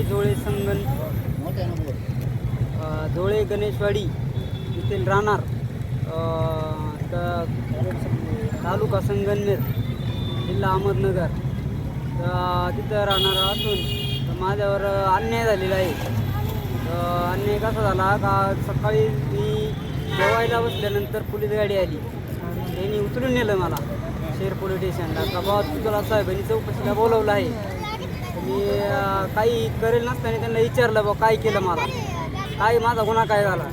गणेशवाडी जोळे संगन अ, जोळे गणेशवाडी येथील राहणार तर तालुका संगमनेर जिल्हा अहमदनगर. तर तिथं राहणार असून तर माझ्यावर अन्याय झालेला आहे. अन्याय कसा झाला? का सकाळी मी जेवायला बसल्यानंतर पोलीस गाडी आली. त्यांनी उचलून नेलं मला शेर पोलीस स्टेशनला. का बाबा तुला साहेबांनी चौकशीला बोलवलं आहे. मी काही करेल नसताना त्यांना विचारलं बा काय केलं मला? काय माझा गुन्हा काय झाला?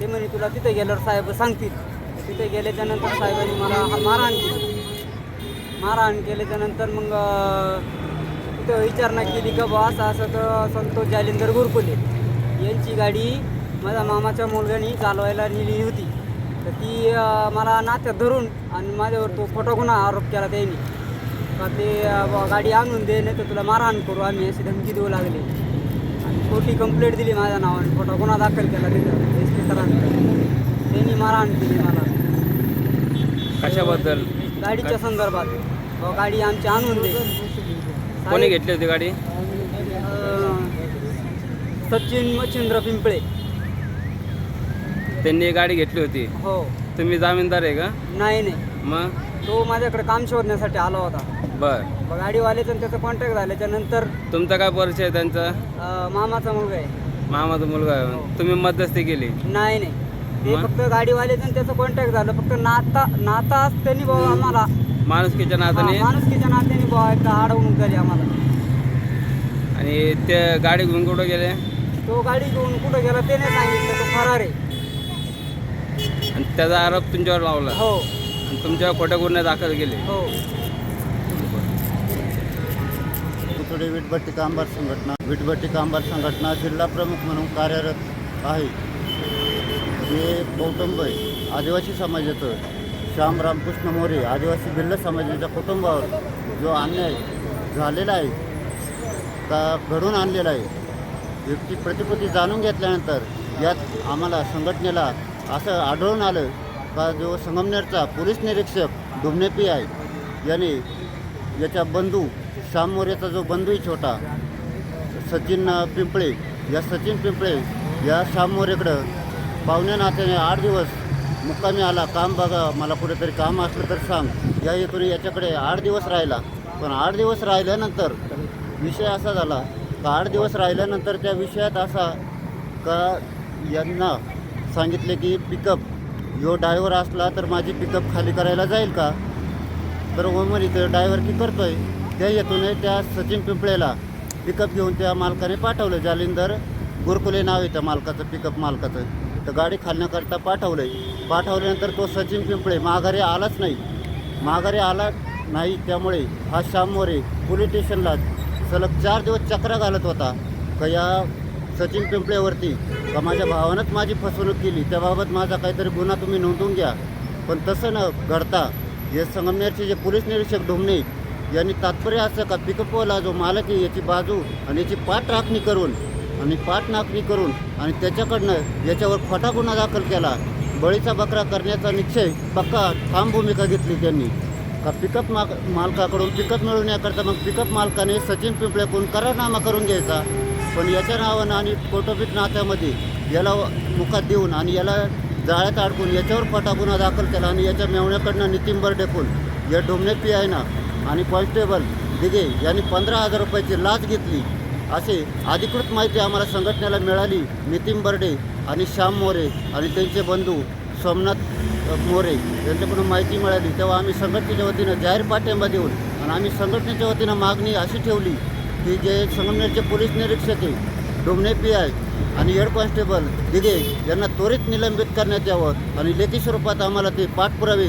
ते म्हणे तुला तिथे गेल्यावर साहेब सांगतील. तिथे गेल्याच्यानंतर साहेबांनी मला मारहाण केली. मारहाण केल्याच्यानंतर मग तिथं विचारणा केली का बा असं असं तर संतोष जालिंदर गुरकुले. यांची गाडी माझ्या मामाच्या मुलग्यानी चालवायला नेली होती. तर ती मला नात्यात धरून आणि माझ्यावर तो खोटा गुन्हा आरोप केला त्यांनी. का ते गाडी आणून दे नाही तर तुला मारहाण करू आम्ही अशी धमकी देऊ लागले. आणि खोटी कंप्लेंट दिली माझ्या नावाने खोटा गुन्हा दाखल केला तिथं एस पी त्यांनी मारहाण केली मला. कशाबद्दल? गाडीच्या संदर्भात. बुवा गाडी आमची आणून दे. कोणी घेतली होती गाडी? सचिन मच्छिंद्र पिंपळे. त्यांनी गाडी घेतली होती? हो. तुम्ही जामीनदार आहे का? नाही नाही. मग? तो माझ्याकडे काम शोधण्यासाठी आला होता. बर. मग गाडीवाल्याचा आणि त्याचा कॉन्टॅक्ट झाल्याच्यानंतर तुमचा काय परिचय आहे त्यांचा? अं, मामाचा मुलगा आहे. मामाचा मुलगा आहे. तुम्ही मध्यस्थी केली? नाही नाही. ते मग? फक्त गाडीवाल्याचं आणि त्याचं कॉन्टॅक्ट झालं. फक्त नाता नाता त्यांनी भाऊ आम्हाला. माणुसकीच्या नात्याने? हा, माणुसकीच्या नात्याने भाऊ एकदा अडवणूक झाली आम्हाला. आणि ते गाडी घेऊन कुठं गेले? तो गाडी घेऊन कुठं गेला ते नाही सांगितलं तो फरार आहे. आणि त्याचा आरोप तुमच्यावर लावला? हो. आणि तुमच्यावर खोटे गुन्हे दाखल केले? हो. पुतळे वीटभट्टी कामगार संघटना वीटभट्टी कामगार संघटना जिल्हा प्रमुख म्हणून कार्यरत आहे. हे कौटुंब आहे. आदिवासी समाजाचं श्याम रामकृष्ण मोरे आदिवासी भिल्ल समाजाच्या कुटुंबावर जो अन्याय झालेला आहे का घडून आणलेला आहे व्यक्ती प्रतिकृती जाणून घेतल्यानंतर यात आम्हाला संघटनेला असं आढळून आलं का जो संगमनेरचा पोलीस निरीक्षक डुमनेपी आहे याने याच्या बंधू श्याम मोरेचा जो बंधू आहे छोटा सचिन पिंपळे या सचिन पिंपळे या श्याम मोरेकडं पाहुण्या नात्याने आठ दिवस मुक्कामी आला. काम बघा मला कुठेतरी काम असलं तर सांग. या हेतून याच्याकडे आठ दिवस राहिला. पण आठ दिवस राहिल्यानंतर विषय असा झाला का आठ दिवस राहिल्यानंतर त्या विषयात असा का यांना सांगितले की पिकअप यो डायव्हर असला तर माझी पिकअप खाली करायला जाईल का? तर ओमर इथं डायव्हर की करतोय? त्या येथून त्या सचिन पिंपळेला पिकअप घेऊन त्या मालकाने पाठवलं. जालिंदर गुरकुले नाव आहे त्या मालकाचं पिकअप मालकाचं. तर गाडी खालण्याकरता पाठवलं पाठवल्यानंतर तो सचिन पिंपळे माघारी आलाच नाही. माघारी आला नाही त्यामुळे हा श्याम मोरे पोलीस स्टेशनला सलग चार दिवस चक्रा घालत होता. का या सचिन पिंपळेवरती? का माझ्या भावानंच माझी फसवणूक केली? त्याबाबत माझा काहीतरी गुन्हा तुम्ही नोंदवून घ्या. पण तसं न घडता हे संगमनेरचे जे पोलीस निरीक्षक ढोमणे यांनी तात्पर्य असं का पिकअपवाला जो मालक आहे याची बाजू आणि याची पाठ राखणी करून आणि पाठ नाखणी करून आणि त्याच्याकडनं याच्यावर खोटा गुन्हा दाखल केला. बळीचा बकरा करण्याचा निश्चय पक्का ठाम भूमिका घेतली त्यांनी. का पिकअप मा मालकाकडून पिकअप मिळवण्याकरता मग पिकअप मालकाने सचिन पिंपळ्याकडून करारनामा करून घ्यायचा. पण याच्या नावानं आणि कौटुंबिक नात्यामध्ये याला मुखात देऊन आणि याला जाळ्यात अडकून याच्यावर खोटा गुन्हा दाखल केला आणि याच्या मेवण्याकडनं नितीन बर्डेकून या डोमणे पी आय ना आणि कॉन्स्टेबल दिघे यांनी पंधरा हजार रुपयाची लाच घेतली. असे अधिकृत माहिती आम्हाला संघटनेला मिळाली. नितीन बर्डे आणि श्याम मोरे आणि त्यांचे बंधू सोमनाथ मोरे यांच्याकडून माहिती मिळाली. तेव्हा आम्ही संघटनेच्या वतीनं जाहीर पाठिंबा देऊन आणि आम्ही संघटनेच्या वतीनं मागणी अशी ठेवली की जे संगमनेरचे पोलीस निरीक्षक आहे डोमणे पी आय आणि हेड कॉन्स्टेबल दिघे यांना त्वरित निलंबित करण्यात यावं आणि लेखी स्वरूपात आम्हाला ते पाठपुरावे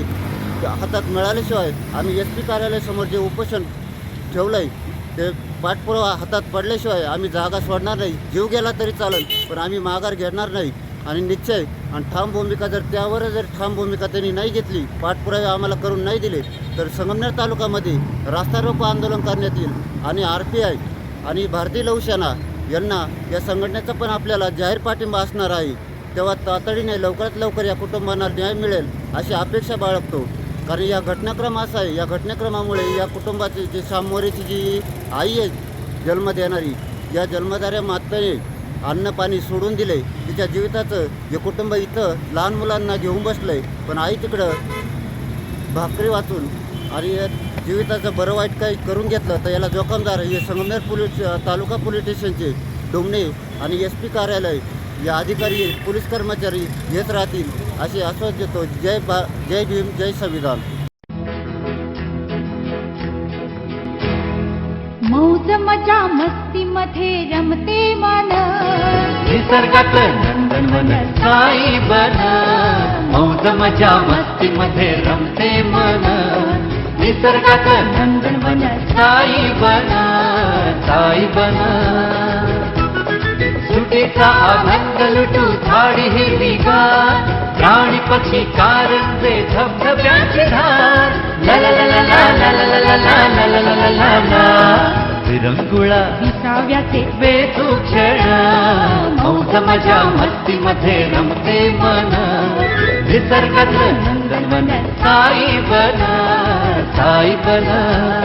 हातात मिळाल्याशिवाय आम्ही एस पी कार्यालयासमोर जे उपोषण ठेवलं आहे ते पाठपुरावा हातात पडल्याशिवाय आम्ही जागा सोडणार नाही. जीव गेला तरी चालेल पण आम्ही माघार घेणार नाही. आणि निश्चय आणि ठाम भूमिका जर त्यावर जर ठाम भूमिका त्यांनी नाही घेतली पाठपुरावे आम्हाला करून नाही दिले तर संगमनेर तालुक्यामध्ये रास्ता रोको आंदोलन करण्यात येईल. आणि आर पी आय आणि भारतीय लवसेना यांना या संघटनेचा पण आपल्याला जाहीर पाठिंबा असणार आहे. तेव्हा तातडीने लवकरात लवकर या कुटुंबांना न्याय मिळेल अशी अपेक्षा बाळगतो. कारण या घटनाक्रम असा आहे या घटनाक्रमामुळे या कुटुंबाची जी सामोरीची जी आई आहे जन्म देणारी या जन्मदाऱ्या मातेने अन्न पाणी सोडून दिले तिच्या जीविताचं जे कुटुंब इथं लहान मुलांना घेऊन बसलंय पण आई तिकडं भाकरी वाचून आणि या जीविताचं बरं वाईट काही करून घेतलं तर याला जोखमदार हे संगमनेर पोलीस तालुका पोलीस स्टेशनचे डोमणे आणि एस पी कार्यालय या अधिकारी पोलीस कर्मचारी येत राहतील असे आश्वास देतो. जय जय भीम जय संविधान. मौज मजा मस्ती मध्ये रमते मन. निसर्गात नंदनवन साई बन. मौज मजा मस्ती मध्ये रमते मन. निसर्गात नंदनवन साई बन. साई बन. सुटीचा आनंद लुटू झाडी हिरवीगार प्राणी पक्षी कारंजे धबधब्याची धार ला ला ला ला ला ला ला ला ला ला ला ला ला ला विरंगुळा विसाव्याचे वेचू क्षण मौज मजा मस्ती मध्ये रमते मन निसर्गात नंदनवन साई बन साई बन